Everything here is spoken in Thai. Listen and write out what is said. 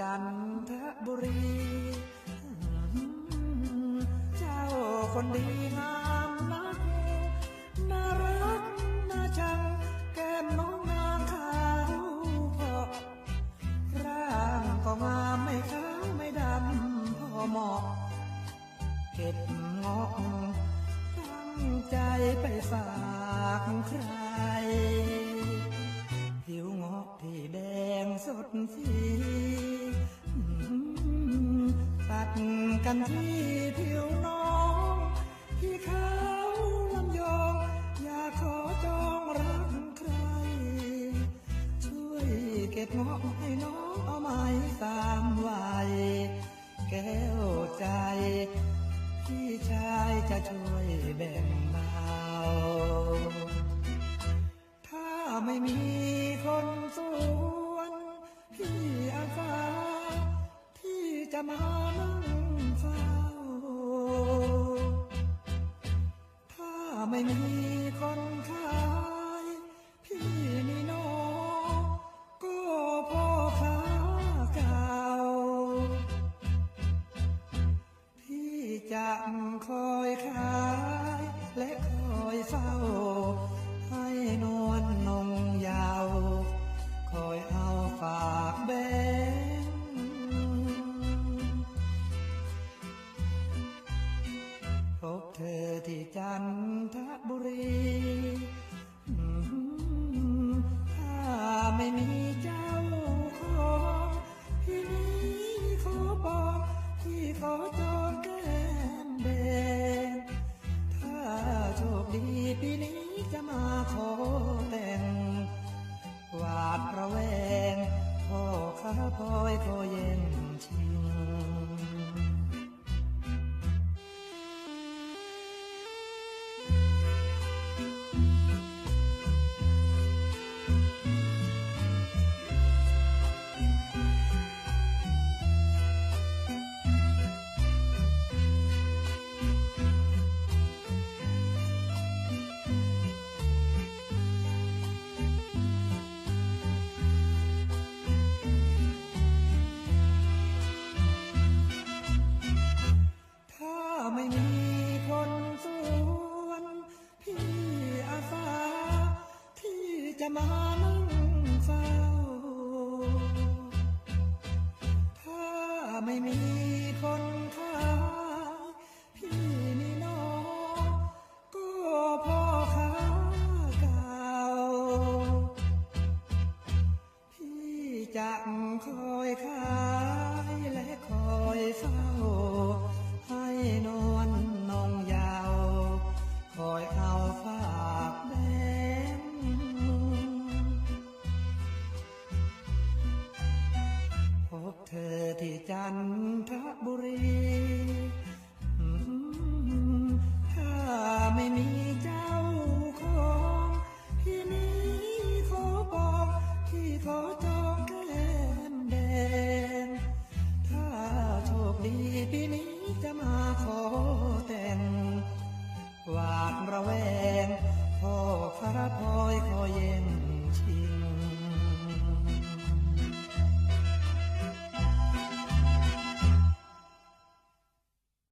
จันทบุรี เจ้าคนดีงามนักน่ารักน่าชังแก้มน้องนางขาวพราะร่างก็งามไม่ขาวไม่ดำพอเหมาะเก็บงอกตั้งใจไปฝากใครผิวงอกที่แดงสดสี กันที่ผิวน้องที่เขาลำยองอยากขอจองรักใคร ช่วยเก็บงอกให้น้องเอาไม้ตามวัยแก้วใจ พี่ชายจะช่วยแบ่งเบาถ้าไม่มีคนสวน พี่อาสาที่จะมา คนขายพี่นี่น้องก็พ่อค้าเก่า พี่จะคอยขายและคอยเฝ้า ให้นวลนงยาว คอยเอาฝากแบงพบเธอที่จันท ขอ จะมานั่งเฝ้า ถ้าไม่มีคนขายพี่นี่นอก็พ่อข้าเก่า พี่จะคอยข้า ที่จันทบุรีถ้าไม่มีเจ้าของที่นี้ขอบอกที่ขอจองแก้มแดง ถ้าโชคดีปีนี้จะมาขอแต่งหวาดระแวงพ่อพระพลอยขอเย็นชิง